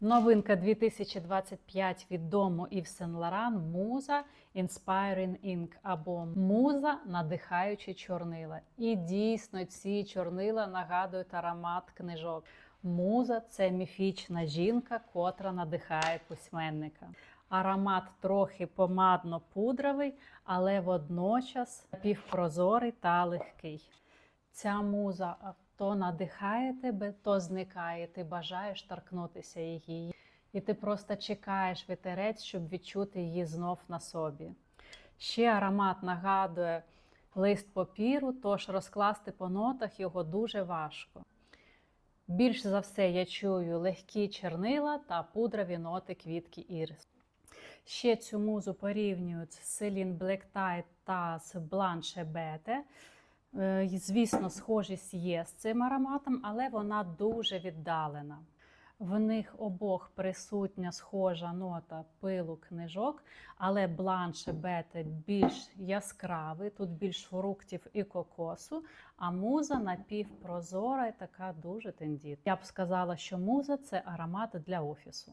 Новинка 2025 від дому Yves Saint Laurent Муза Inspiring Ink або Муза надихаючі чорнила. І дійсно ці чорнила нагадують аромат книжок. Муза це міфічна жінка, котра надихає письменника. Аромат трохи помадно-пудровий, але водночас півпрозорий та легкий. Ця муза то надихає тебе, то зникає. Ти бажаєш торкнутися її. І ти просто чекаєш вітерець, щоб відчути її знов на собі. Ще аромат нагадує лист папіру, тож розкласти по нотах його дуже важко. Більш за все я чую легкі чернила та пудрові ноти квітки ірис. Ще цю музу порівнюють з Black Tide та з Blanche Bete. Е, Звісно, схожість є з цим ароматом, але вона дуже віддалена. В них обох присутня схожа нота пилу книжок, але бланше бете більш яскравий, тут більш фруктів і кокосу, а муза напівпрозора і така дуже тендітна. Я б сказала, що муза це аромат для офісу.